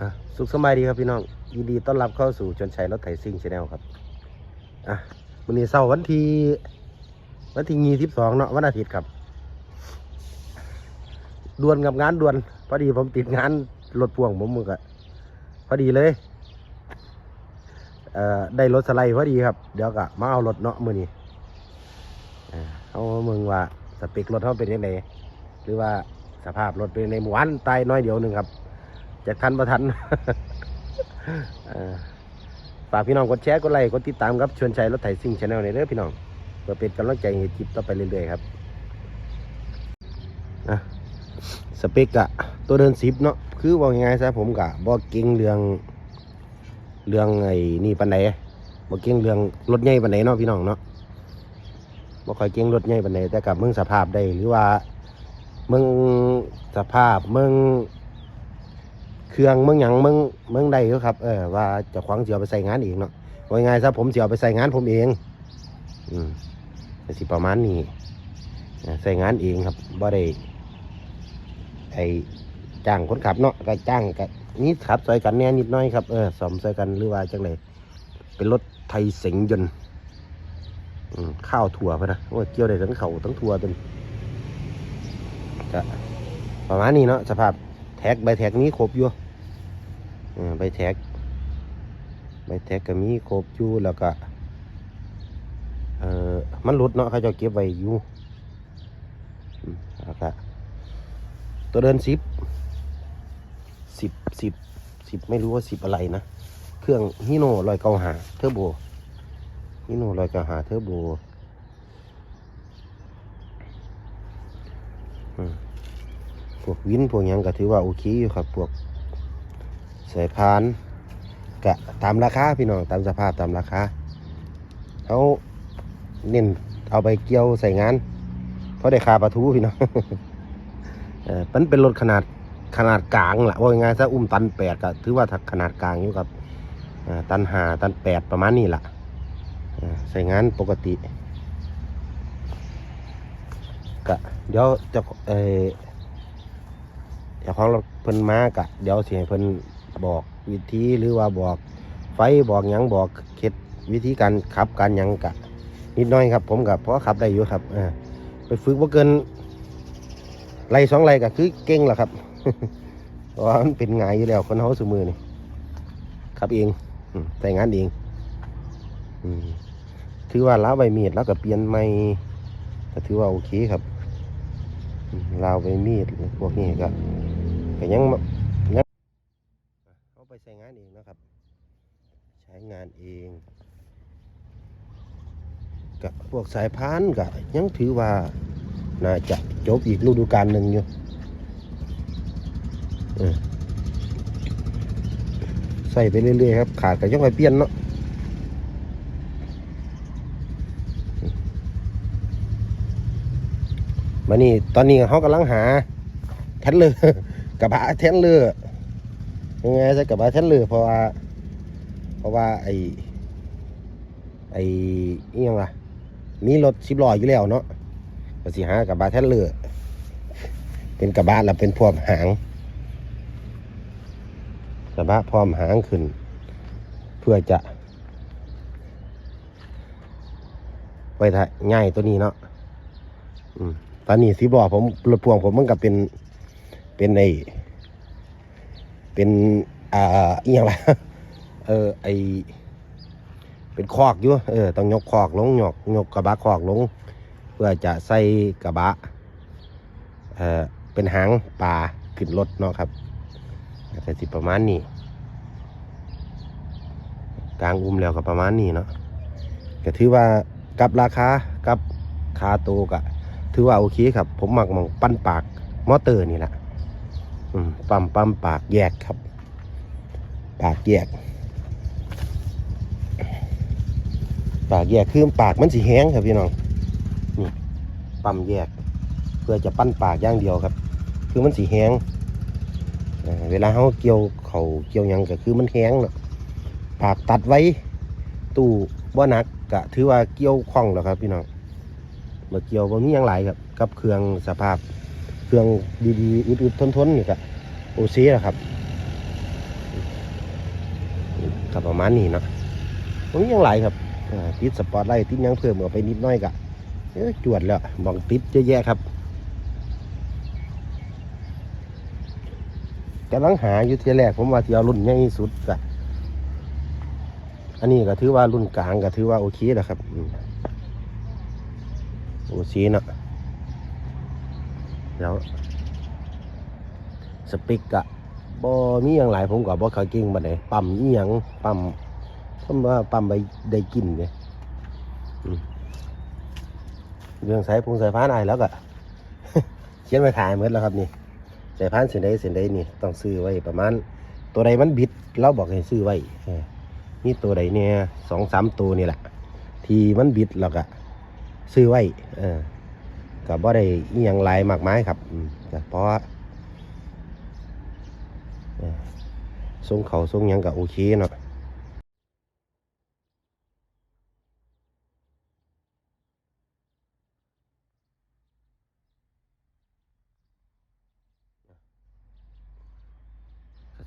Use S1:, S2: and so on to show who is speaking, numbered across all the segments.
S1: อะสุขสบายดีครับพี่น้องยินดีต้อนรับเข้าสู่ชนชัยรถไถซิ่งชาแนลครับอะวันนี้เสาร์วันที่วันที่ยี่สิบสองเนาะวันอาทิตย์ครับด่วนกับงานด่วน พอดีผมติดงานรถพ่วงผมมึงอะพอดีเลยเอ่อได้รถสไลด์พอดีครับ เดี๋ยวก็มาเอารถเนาะมือนี้อ่าเอามึงว่าสเปครถเขาเป็นยังไงหรือว่าสภาพรถเป็นยังไงหมู่วันตายน้อยเดียวหนึ่งครับ จากทันประทันฝากพี่น้องกดแชร์กดไลค์กดติดตามครับชวนชัยรถไถซิ่งชาแนลในเด้อพี่น้องเพื่อเป็นกำลังใจให้คลิปต่อไปเรื่อยๆครับสเปกอะตัวเดินสิบเนาะคือว่ายังไงซะผมกะบ่เก่งเรื่องเรื่องไอ้นี่ปันไหนบ่เก่งเรื่องรถใหญ่ปันไหนเนาะพี่น้องเนาะบ่ค่อยเก่งรถใหญ่ปันไหนแต่กับเมืองสภาพได้หรือว่าเมืองสภาพเมือง เครื่องเมืองหยังเมืองเมืองใดอยู่ครับเออว่าเจะขวางเสียไปใส่งานเองเนาะว่าไงซะผมเสียไปใส่งานผมเอง อืมก็สิประมาณนี้ใส่งานเองครับบ่ได้ไอจ้างคนขับเนาะก็จ้างก็นี่ขับซอยกันแหน่นิดหน้อยครับเออสอมซอยกันหรือว่าจังไดเป็นรถไทยเสงยนต์อืมข้าวถั่วพะนะโอ้ยเกี่ยวได้ทั้งเขาทั้งถั่วตัวนี้ก็ประมาณนี้เนาะสภาพ แท็กใบแท็กนี้ครบอยู่ใบแท็กใบแท็กก็มีครบอยู่แล้วก็เออมันหลุดเนาะเขาจะเก็บไว้อยู่แล้วก็ตัวเดินสิบสิบสิบสิบไม่รู้ว่าสิบอะไรนะ เครื่องฮิโน่ลอยเกาหาเทอร์โบฮิโน่ลอยเกาหาเทอร์โบอืม พ วกวินพวกยังก็ถือว่าโอเคอยู่ครับ พวกสายพานกะตามราคาพี่น้องตามสภาพตามราคาเขาเน้นเอาไปเกี่ยวใส่งาน เพราะได้คาปลาทูพี่น้องเออมันเป็นรถขนาดขนาดกลางแหละว่าง่ายๆถ้าอุ้มตันแปดก็ถือว่าขนาดกลางอยู่ครับตันหาตันแปดประมาณนี้แหละอ่าใส่งานปกติกะเดี๋ยวจะเออ จ้าของรถเพิ่นมากะเดี๋ยวสิให้เพิ่นบอกวิธีหรือว่าบอก ไฟบอกหยังบอกเคล็ดวิธีการขับการหยังกะ นิดหน้อยครับ ผมกับเพราะขับได้อยู่ครับอไปฝึกว่าเกินไรสองไรก็คือเก่งแหละครับ เพราะว่ามันเป็นงายอยู่แล้วคนเฮาสมือนี่ขับเองอืมใส่งานเองอืมถือว่าล้าวใบมีดแล้วก็เปลี่ยนใหม่ก็ถือว่าโอเคครับลาวใบมีดพวกนี้ก็ ก็ยังยังเอาไปใช้งานเองนะครับ ใช้งานเองกับพวกสายพานก็ยังถือว่าน่าจะจบอีกฤดูกาลหนึ่งอยู่เออใส่ไปเรื่อยๆครับ ขาดก็ยังไปเปลี่ยนเนาะมานี่ตอนนี้เขากำลังหาแทเลย กระบะแทนเรือยังไงจะกระบะแทนเรือเพราะว่า เพราะว่าไอ้ไอ้ยังล่ะมีรถสิบล้ออยู่แล้วเนาะก็สิหากระบะแทนเรือเป็นกระบะแล้วเป็นพวกหาง กระบะพร้อมหางขึ้น เพื่อจะไว้ถ่ายง่ายตัวนี้เนาะอืมตอนนี้สิบล้อผมรถพ่วงผมมันก็เป็น เป็นไอเป็นอ่าอีหยังล่ะเออไอเป็นคอกอยู่เออต้องยกคอกลงยกยกกระบะคอกลง เพื่อจะใส่กระบะเออเป็นหางปลาขึ้นรถเนาะครับแต่สิประมาณนี้กลางอุ้มแล้วก็ประมาณนี้เนาะก็ถือว่ากับราคากับคาโตก็ถือว่าโอเคครับ ผมมักหมองปั้นปากมอเตอร์นี่แหละ ปั๊มปั๊มปากแยกครับ ปากแยก ปากแยกคือปากมันสีแห้งครับพี่น้องนี่ปั๊มแยก เพื่อจะปั้นปากอย่างเดียวครับ คือมันสีแห้งเวลาเขาเกี่ยวเขาเกี่ยวยังก็คือมันแห้งเนาะปากตัดไว้ ตู้บ่หนักกะถือว่าเกี่ยวคล่องแล้วครับพี่น้องมาเกี่ยวบ่มีหยังหลครับ กับเครื่องสภาพ เครื่องดีๆอึดๆทนๆนี่ก็โอซีแหละครับกับประมาณนี้เนาะตรงนี้ยังไหลครับติดสปอตไลท์ติดยังเพิ่มเข้าไปนิดน้อยกะจวดแล้วบองติดเยอะแยะครับกำลังหาอยู่ทีแรกผมว่าที่เอารุ่นใหญ่สุดกะอันนี้ก็ถือว่ารุ่นกลางก็ถือว่าโอเคแล้วครับโอเคเนาะ แล้วสเปกกะบ่มีอย่างหลายผมก็บ่เคยเก่งบัดใดปั๊มอีหยังปั๊มผมว่าปั๊มไปได้กินเด้อืมเรื่องสายพงสายพานอายแล้วก็เขียนไว้ถ่ายหมดแล้วครับนี่สายพานเส้นใดเส้นใดนี่ต้องซื้อไว้ประมาณ ตัวใดมันบิดเราบอกให้ซื้อไว้นี่ตัวใดเนี่ยสองสามตัวนี่แหละ ที่มันบิดแล้วก็ซื้อไว้ เออ ก็บ่ได้อีหยังหลายมากมายครับก็เพราะทรงเขาทรงยังก็โอเคเนาะ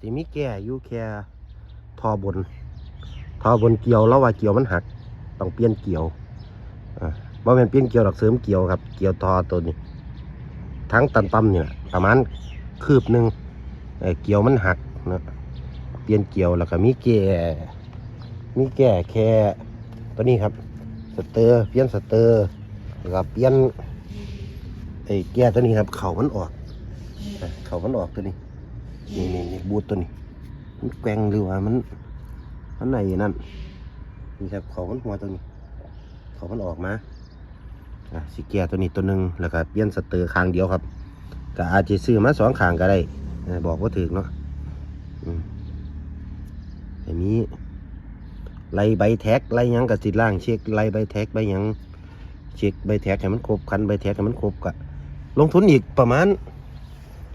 S1: สิมีแก่อยู่แค่ทอบนทอบนเกี่ยวแล้วว่าเกี่ยวมันหัก ต้องเปลี่ยนเกี่ยวอ่า บ่แม่นเปลี่ยนเกี่ยวหรอกเสริมเกี่ยวครับ เกี่ยวทอตัวนี้ ทั้งตันปั๊มนี่แหละประมาณคืบหนึ่งเอ่อเกี่ยวมันหักเนาะเปลี่ยนเกี่ยวแล้วก็มีแก่มีแก่แค่ตัวนี้ครับสเตอร์เปลี่ยนสเตอร์แล้วก็เปลี่ยนไอ้แก่ตัวนี้ครับ เขามันออกเขามันออกตัวนี้นี่นี่นี่บูทตัวนี้มันแกว่งหรือว่ามันมันไหนนั่นนี่ครับเขามันหัวตัวนี้เขามันออกมา สิแก่ตัวนี้ตัวหนึ่งแล้วก็เปลี่ยนสเตอร์ข้างเดียวครับก็อาจจะซื้อมาสองข้างก็ได้บอกว่าถึงเนาะอันนี้ไล่ใบแท็กไล่ยังกับสิล่างเช็คไล่ใบแท็กใบยังเช็คใบแท็กให้มันครบคันใบแท็กให้มันครบกะลงทุนอีกประมาณ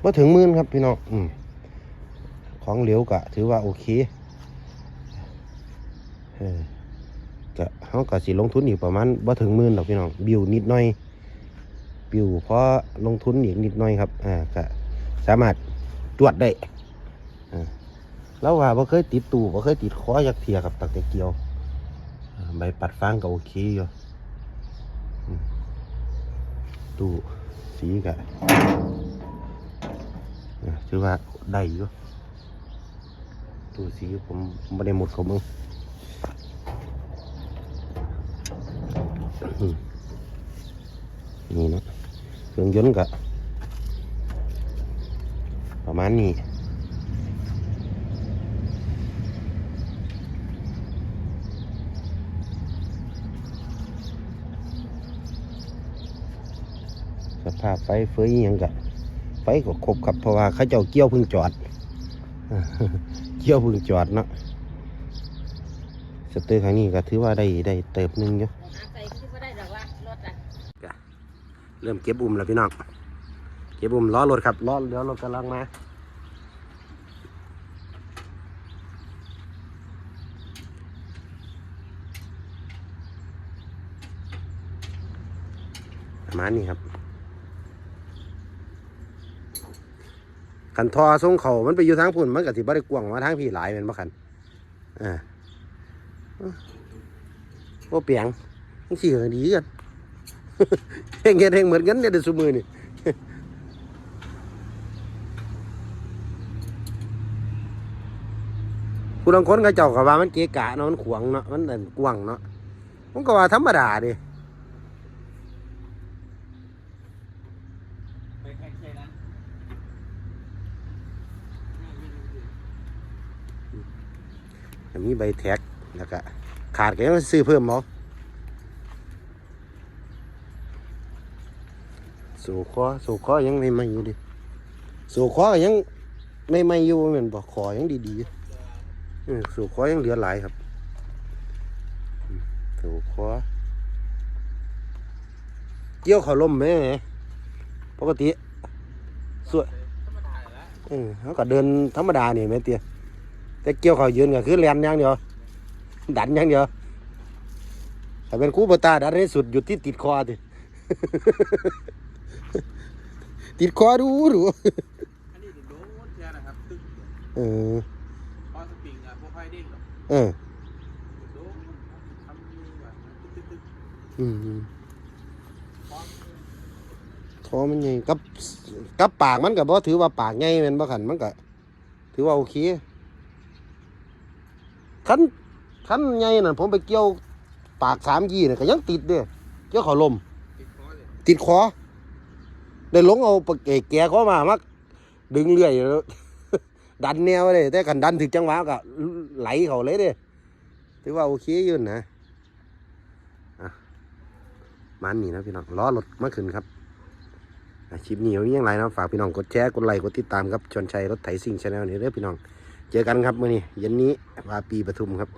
S1: ว่าถึงหมื่นครับพี่น้องอืของเหลวกะ ถือว่าโอเคเออ กะเขากะสิลงทุนอีกประมาณว่าถึงหมื่นหรอกพี่น้องบิวนิดหน่อย บิวเพราะลงทุนอีกนิดหน่อยครับอ่ากะสามารถตรวจได้อ่าแล้วว่าบ่เคยติดตู้บ่เคยติดคอยักเทียกับตักแต่เกียวใบปัดฟางก็โอเคอยู่ตู้สีก็อ่าถือว่าได้อยู่ตู้สีผมไม่ได้หมดเขามึงอืม นี่เนาะเครื่องยนต์ก็ประมาณนี้สภาพไฟเฟยอิหยังกะไฟก็ครบครับเพราะว่าเขาเจ้าเกี่ยวเพึ่งจอดเกี่ยวเพึ่งจอดเนาะสเตอร์ครั้งนี้ก็ถือว่าได้ได้เติบหนึงอยู่
S2: ใส่ก็ที่บ่ได้ดอกว่ารถอะ
S1: เริ่มเก็บอุ้มแล้วพี่น้อง เก็บอุ้มล้อรถครับล้อเดี๋ยวรถกำลังมาประมาณนี้ครับขันทอทรงเขามันไปอยู่ทางพุ่นมันก็สิบ่ได้กว้างมาทางพี่หลายเป็นบ่คันอ่าโอ้เปียงมันขี่กันดีกัน เฮงเฮ็ดเฮงเหมือนกันเนี่ยเดี๋ยวซุมือนี่ผู้บางคนก็เจ้าก็ว่ามันเกะกะเนาะมันขวางเนาะมันอันกว้างเนาะมันก็ว่าธรรมดาดิ
S3: ไปแข่งใช่นะ
S1: มีใบแท็กแล้วก็ขาดก็ยังซื้อเพิ่มเนาะ สู่คอสู่คอยังไม่ไม่อยู่ดิสู่คอยังไม่ไม่อยู่เหมือนบอกคอยังดีๆสู่คอยังเหลือหลายครับสู่คอเกี่ยวเขาล่มไหมปกติสวย
S3: ธรรมดาอยู่แล้ว
S1: เออเขาก็เดินธรรมดานี่แม่เตี้ยแต่เกี่ยวเขายืนก็คือแลนอย่างเดียวดันอย่างเดียวถ้าเป็นคู่ปตาดันให้สุดหยุดที่ติดคอดิ ติดคอดูดู
S3: อันนี้เดี๋ยวโดนเทียนะครับตึ๊ก
S1: เออ
S3: พอสปีปิงอะพวกไฟเด้งหรอก
S1: เออ
S3: โดนทำมือแบบตึ๊ดตึ๊ด
S1: อืมอืม
S3: พร้อม
S1: คอมันใหญ่กับกับปากมันก็บ่ถือว่าปากใหญ่แม่นบ่คันมันก็ถือว่าโอเคคันคันใหญ่น่ะผมไปเกี่ยวปากสามยี่น่ะก็ยังติดเด้เกี่ยวเขาลม
S3: ติดคอเลย
S1: ติดคอ ได้ลงเอาปากเกแกเข้ามามักดึงเรื่อยแล้วดันแนวเลยแต่กันดันถึงจังหวะก็ไหลเขาเลยเด้ถือว่าโอเคยืนนะมันนี่นะพี่น้องล้อรถมาขึ้นครับคลิปนี้มีอย่างไรนะฝากพี่น้องกดแชร์กดไลค์กดติดตามครับชวนชัยรถไถซิ่งชาแนลนี่เด้อพี่น้อง เจอกันครับมื้อนี้เย็นนี้วาปีปทุมครับ